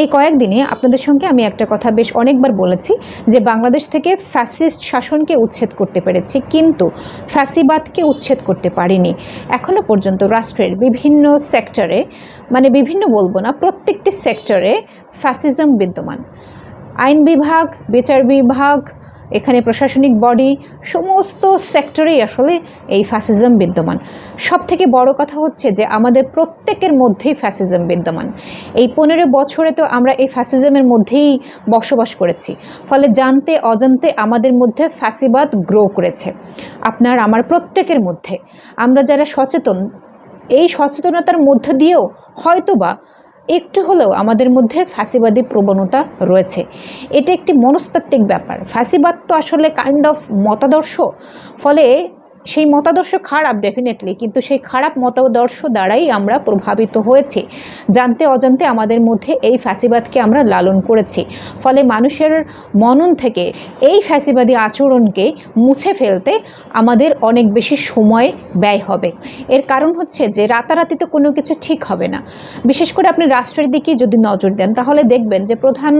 এই কয়েকদিনে আপনাদের সঙ্গে আমি একটা কথা বেশ অনেকবার বলেছি যে বাংলাদেশ থেকে ফ্যাসিস্ট শাসনকে উচ্ছেদ করতে পেরেছি, কিন্তু ফ্যাসিবাদকে উচ্ছেদ করতে পারিনি। এখনও পর্যন্ত রাষ্ট্রের বিভিন্ন সেক্টরে মানে বিভিন্ন বলব না, প্রত্যেকটি সেক্টরে ফ্যাসিজম বিদ্যমান। আইন বিভাগ, বিচার বিভাগ এখানে প্রশাসনিক বডি সমস্ত সেক্টরেই আসলে এই ফ্যাসিজম বিদ্যমান। সব থেকে বড় কথা হচ্ছে যে, আমাদের প্রত্যেকের মধ্যেই ফ্যাসিজম বিদ্যমান। এই পনেরো বছরে তো আমরা এই ফ্যাসিজমের মধ্যেই বসবাস করেছি। ফলে জানতে, অজান্তে আমাদের মধ্যে ফ্যাসিবাদ গ্রো করেছে। আপনার, আমার প্রত্যেকের মধ্যে। আমরা যারা সচেতন, এই সচেতনতার মধ্য দিয়েও হয়তোবা একটু হলেও আমাদের মধ্যে ফাঁসিবাদী প্রবণতা রয়েছে। এটা একটি মনস্তাত্ত্বিক ব্যাপার। ফাঁসিবাদ তো আসলে কাইন্ড অফ মতাদর্শ। ফলে সেই মতাদর্শ খারাপ ডেফিনেটলি কিন্তু সেই খারাপ মতাদর্শ দ্বারাই আমরা প্রভাবিত হয়েছি। জানতে অজান্তে আমাদের মধ্যে এই ফ্যাসিবাদকে আমরা লালন করেছি। ফলে মানুষের মনন থেকে এই ফ্যাসিবাদী আচরণকে মুছে ফেলতে আমাদের অনেক বেশি সময় ব্যয় হবে। এর কারণ হচ্ছে যে, রাতারাতি তো কোনো কিছু ঠিক হবে না। বিশেষ করে আপনি রাষ্ট্রের দিকে যদি নজর দেন, তাহলে দেখবেন যে, প্রধান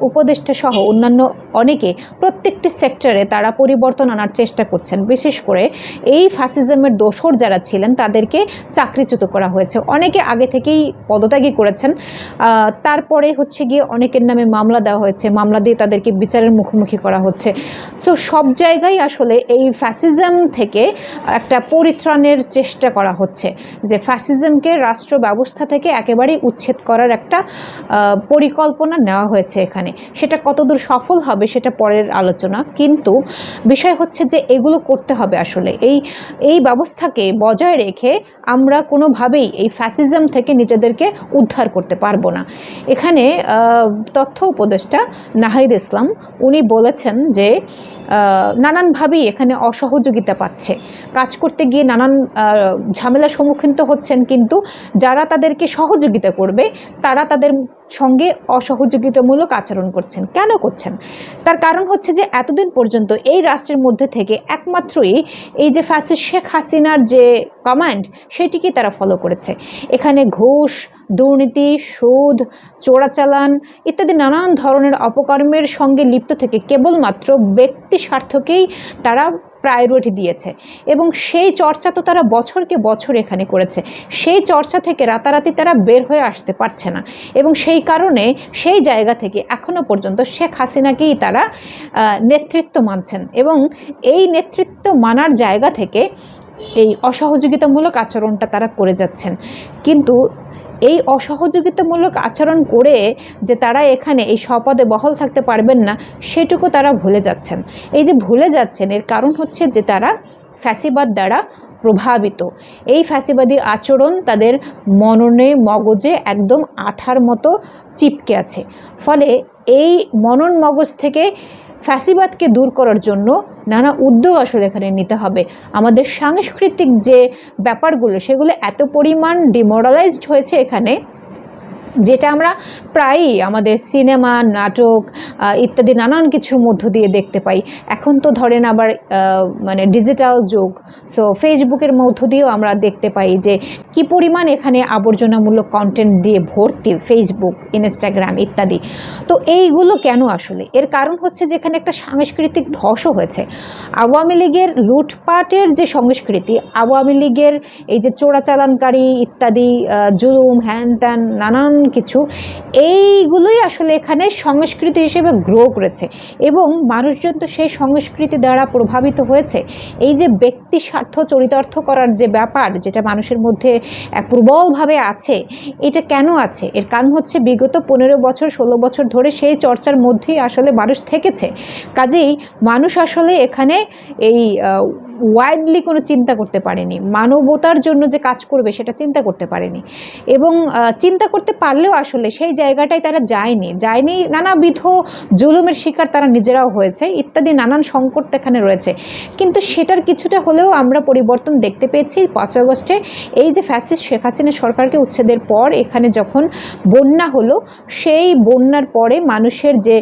উপদেষ্টা সহ অন্যান্য অনেকে প্রত্যেকটি সেক্টরে তারা পরিবর্তন আনার চেষ্টা করছেন। বিশেষ করে এই ফ্যাসিজমের দোসর যারা ছিলেন, তাদেরকে চাকরিচ্যুত করা হয়েছে। অনেকে আগে থেকেই পদত্যাগী করেছেন। তারপরে হচ্ছে গিয়ে অনেকের নামে মামলা দেওয়া হয়েছে। মামলা দিয়ে তাদেরকে বিচারের মুখোমুখি করা হচ্ছে। সো সব জায়গায় আসলে এই ফ্যাসিজম থেকে একটা পরিত্রাণের চেষ্টা করা হচ্ছে। যে ফ্যাসিজমকে রাষ্ট্র ব্যবস্থা থেকে একেবারেই উচ্ছেদ করার একটা পরিকল্পনা নেওয়া হয়েছে এখানে। সেটা কতদূর সফল হবে সেটা পরের আলোচনা। কিন্তু বিষয় হচ্ছে যে এগুলো করতে হবে আসলে। এই এই ব্যবস্থাকে বজায় রেখে আমরা কোনোভাবেই এই ফ্যাসিজম থেকে নিজেদেরকে উদ্ধার করতে পারব না। এখানে তথ্য উপদেষ্টা নাহিদ ইসলাম, উনি বলেছেন যে নানানভাবেই এখানে অসহযোগিতা পাচ্ছে। কাজ করতে গিয়ে নানান ঝামেলার সম্মুখীন তো হচ্ছেন, কিন্তু যারা তাদেরকে সহযোগিতা করবে, তারা তাদের সঙ্গে অসহযোগিতামূলক আচরণ করছেন। কেন করছেন? তার কারণ হচ্ছে যে এতদিন পর্যন্ত এই রাষ্ট্রের মধ্যে থেকে একমাত্রই এই যে ফ্যাসিস্ট শেখ হাসিনার যে কমান্ড সেটিকে তারা ফলো করেছে। এখানে ঘুষ, দুর্নীতি, সুদ চোরাচালান ইত্যাদি নানান ধরনের অপকর্মের সঙ্গে লিপ্ত থেকে কেবলমাত্র ব্যক্তি স্বার্থকেই তারা প্রায়োরিটি দিয়েছে। এবং সেই চর্চা তো তারা বছরকে বছর এখানে করেছে। সেই চর্চা থেকে রাতারাতি তারা বের হয়ে আসতে পারছে না। এবং সেই কারণে সেই জায়গা থেকে এখনও পর্যন্ত শেখ হাসিনাকেই তারা নেতৃত্ব মানছেন। এবং এই নেতৃত্ব মানার জায়গা থেকে এই অসহযোগিতামূলক আচরণটা তারা করে যাচ্ছেন। কিন্তু এই অসহযোগিতামূলক আচরণ করে যে তারা এখানে এই স্বপদে বহল থাকতে পারবেন না, সেটুকু তারা ভুলে যাচ্ছেন। এই যে ভুলে যাচ্ছেন, এর কারণ হচ্ছে যে তারা ফ্যাসিবাদ দ্বারা প্রভাবিত। এই ফ্যাসিবাদী আচরণ তাদের মননে মগজে একদম আঠার মতো চিপকে আছে। ফলে এই মনন মগজ থেকে ফ্যাসিবাদকে দূর করার জন্য নানা উদ্যোগ আসলে এখানে নিতে হবে। আমাদের সাংস্কৃতিক যে ব্যাপারগুলো, সেগুলো এত পরিমাণ ডিমোরালাইজড হয়েছে এখানে। যেটা আমরা প্রায়ই আমাদের সিনেমা, নাটক ইত্যাদি নানান কিছুর মধ্য দিয়ে দেখতে পাই। এখন তো ধরেন আবার মানে ডিজিটাল যুগ সো ফেসবুকের মধ্য দিয়েও আমরা দেখতে পাই যে কি পরিমাণ এখানে আবর্জনামূলক কন্টেন্ট দিয়ে ভর্তি ফেসবুক ইনস্টাগ্রাম ইত্যাদি। তো এইগুলো কেন আসলে? এর কারণ হচ্ছে যে এখানে একটা সাংস্কৃতিক ধসও হয়েছে। আওয়ামী লীগের লুটপাটের যে সংস্কৃতি, আওয়ামী লীগের এই যে চোরাচালানকারী ইত্যাদি জুলুম হ্যান ত্যান নানান কিছু, এইগুলোই আসলে এখানে সংস্কৃতি হিসেবে গ্রো করেছে এবং মানুষজন তো সেই সংস্কৃতি দ্বারা প্রভাবিত হয়েছে। এই যে ব্যক্তি স্বার্থ চরিতার্থ করার যে ব্যাপার যেটা মানুষের মধ্যে এক প্রবলভাবে আছে, এটা কেন আছে? এর কারণ হচ্ছে বিগত পনেরো বছর, ষোলো বছর ধরে সেই চর্চার মধ্যেই আসলে মানুষ থেকেছে। কাজেই মানুষ আসলে এখানে এই ওয়াইডলি কোনো চিন্তা করতে পারেনি। মানবতার জন্য যে কাজ করবে সেটা চিন্তা করতে পারেনি। এবং চিন্তা করতে পারলেও আসলে সেই জায়গাটায় তারা যায়নি যায়নি নানাবিধ জুলুমের শিকার তারা নিজেরাও হয়েছে, ইত্যাদি নানান সংকট এখানে রয়েছে। কিন্তু সেটার কিছুটা হলেও আমরা পরিবর্তন দেখতে পেয়েছি পাঁচ আগস্টে। এই যে ফ্যাসিস্ট শেখ হাসিনা সরকারকে উচ্ছেদের পর এখানে যখন বন্যা হলো, সেই বন্যার পরে মানুষের যে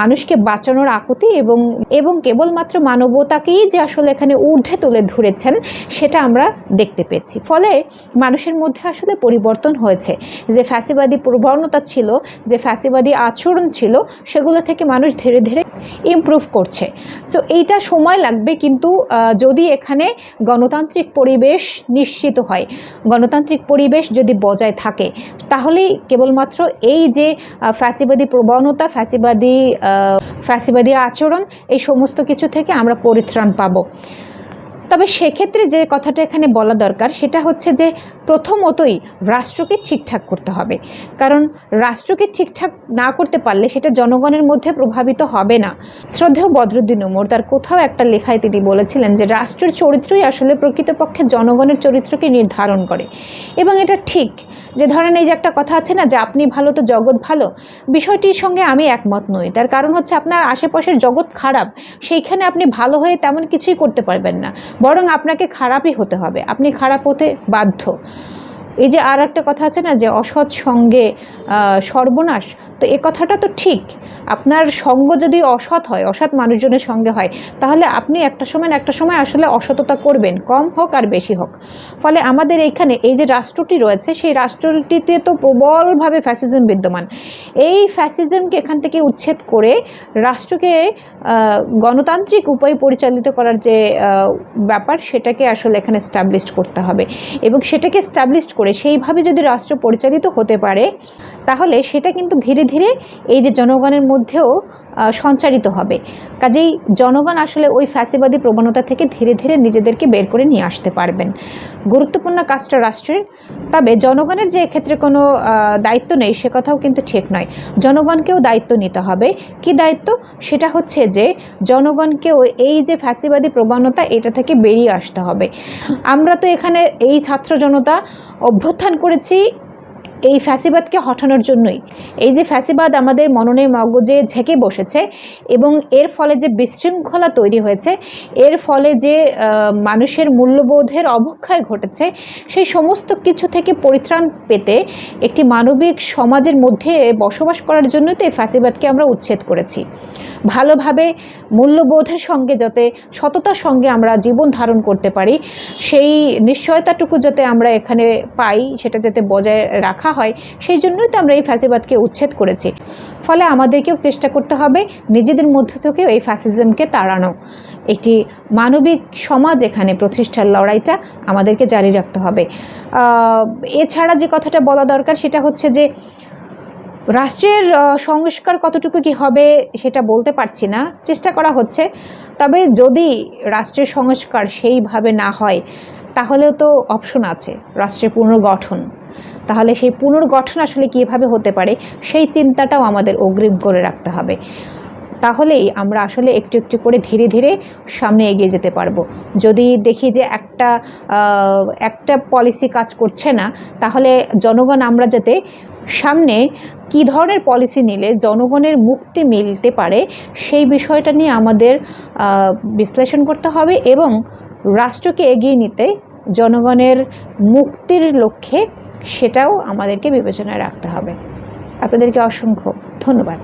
মানুষকে বাঁচানোর আকুতি এবং এবং কেবলমাত্র মানবতাকেই যে আসলে এখানে ঊর্ধ্বে তুলে ধরেছেন, সেটা আমরা দেখতে পেয়েছি। ফলে মানুষের মধ্যে আসলে পরিবর্তন হয়েছে যে ফ্যাসি ফ্যাসিবাদী প্রবণতা ছিল, যে ফ্যাসিবাদী আচরণ ছিল, সেগুলো থেকে মানুষ ধীরে ধীরে ইমপ্রুভ করছে। সো এইটা সময় লাগবে কিন্তু যদি এখানে গণতান্ত্রিক পরিবেশ নিশ্চিত হয়, গণতান্ত্রিক পরিবেশ যদি বজায় থাকে, তাহলেই কেবলমাত্র এই যে ফ্যাসিবাদী প্রবণতা, ফ্যাসিবাদী ফ্যাসিবাদী আচরণ, এই সমস্ত কিছু থেকে আমরা পরিত্রাণ পাবো। তবে সেক্ষেত্রে যে কথাটা এখানে বলা দরকার, সেটা হচ্ছে যে প্রথমতই রাষ্ট্রকে ঠিকঠাক করতে হবে। কারণ রাষ্ট্রকে ঠিকঠাক না করতে পারলে সেটা জনগণের মধ্যে প্রভাবিত হবে না। শ্রদ্ধেয় বদরুদ্দিন উমর, তার কোথাও একটা লেখায় তিনি বলেছিলেন যে, রাষ্ট্রের চরিত্রই আসলে প্রকৃতপক্ষে জনগণের চরিত্রকে নির্ধারণ করে। এবং এটা ঠিক যে, ধরেন এই যে একটা কথা আছে না যে, আপনি ভালো তো জগৎ ভালো? বিষয়টির সঙ্গে আমি একমত নই। তার কারণ হচ্ছে আপনার আশেপাশের জগৎ খারাপ, সেইখানে আপনি ভালো হয়ে তেমন কিছুই করতে পারবেন না। বরং আপনাকে খারাপই হতে হবে। আপনি খারাপ হতে বাধ্য। এই যে আর একটা কথা আছে না, যে অসৎ সঙ্গে সর্বনাশ, তো এ কথাটা তো ঠিক। আপনার সঙ্গ যদি অসৎ হয়, অসৎ মানুষজনের সঙ্গে হয়, তাহলে আপনি একটা সময় একটা সময় আসলে অসততা করবেন, কম হোক আর বেশি হোক। ফলে আমাদের এইখানে এই যে রাষ্ট্রটি রয়েছে, সেই রাষ্ট্রটিতে তো প্রবলভাবে ফ্যাসিজম বিদ্যমান। এই ফ্যাসিজমকে এখান থেকে উচ্ছেদ করে রাষ্ট্রকে গণতান্ত্রিক উপায়ে পরিচালিত করার যে ব্যাপার, সেটাকে আসলে এখানে স্টাবলিশড করতে হবে। এবং সেটাকে স্টাবলিশড করে সেইভাবে যদি রাষ্ট্র পরিচালিত হতে পারে, তাহলে সেটা কিন্তু ধীরে ধীরে এই যে জনগণের মধ্যেও সঞ্চারিত হবে। কাজেই জনগণ আসলে ওই ফ্যাসিবাদী প্রবণতা থেকে ধীরে ধীরে নিজেদেরকে বের করে নিয়ে আসতে পারবেন। গুরুত্বপূর্ণ কাজটা রাষ্ট্রের, তবে জনগণের যে এক্ষেত্রে কোনো দায়িত্ব নেই সে কথাও কিন্তু ঠিক নয়। জনগণকেও দায়িত্ব নিতে হবে। কি দায়িত্ব? সেটা হচ্ছে যে জনগণকেও এই যে ফ্যাসিবাদী প্রবণতা, এটা থেকে বেরিয়ে আসতে হবে। আমরা তো এখানে এই ছাত্র জনতা অভ্যুত্থান করেছি এই ফ্যাসিবাদকে হটানোর জন্যই। এই যে ফ্যাসিবাদ আমাদের মননে মগজে ঝেঁকে বসেছে এবং এর ফলে যে বিশৃঙ্খলা তৈরি হয়েছে, এর ফলে যে মানুষের মূল্যবোধের অবক্ষয় ঘটেছে, সেই সমস্ত কিছু থেকে পরিত্রাণ পেতে একটি মানবিক সমাজের মধ্যে বসবাস করার জন্যই তো এই ফ্যাসিবাদকে আমরা উচ্ছেদ করেছি। ভালোভাবে মূল্যবোধের সঙ্গে যাতে, সততার সঙ্গে আমরা জীবন ধারণ করতে পারি, সেই নিশ্চয়তাটুকু যাতে আমরা এখানে পাই, সেটা যাতে বজায় রাখা হয়। সেই জন্যই তো আমরা এই ফ্যাসিবাদকে উচ্ছেদ করেছি। ফলে আমাদেরকেও চেষ্টা করতে হবে নিজেদের মধ্যে থেকেও এই ফ্যাসিজমকে তাড়ানো। একটি মানবিক সমাজ এখানে প্রতিষ্ঠার লড়াইটা আমাদেরকে জারি রাখতে হবে। এছাড়া যে কথাটা বলা দরকার সেটা হচ্ছে যে, রাষ্ট্রের সংস্কার কতটুকু কি হবে সেটা বলতে পারছি না। চেষ্টা করা হচ্ছে। তবে যদি রাষ্ট্রের সংস্কার সেইভাবে না হয়, তাহলেও তো অপশন আছে, রাষ্ট্রের পুনর্গঠন। তাহলে সেই পুনর্গঠন আসলে কীভাবে হতে পারে, সেই চিন্তাটাও আমাদের অগ্রিম করে রাখতে হবে। তাহলেই আমরা আসলে একটু একটু করে ধীরে ধীরে সামনে এগিয়ে যেতে পারব। যদি দেখি যে একটা একটা পলিসি কাজ করছে না, তাহলে জনগণ আমরা যাতে সামনে কী ধরনের পলিসি নিলে জনগণের মুক্তি মিলতে পারে, সেই বিষয়টা নিয়ে আমাদের বিশ্লেষণ করতে হবে এবং রাষ্ট্রকে এগিয়ে নিতে জনগণের মুক্তির লক্ষ্যে সেটাও আমাদেরকে বিবেচনায় রাখতে হবে। আপনাদেরকে অসংখ্য ধন্যবাদ।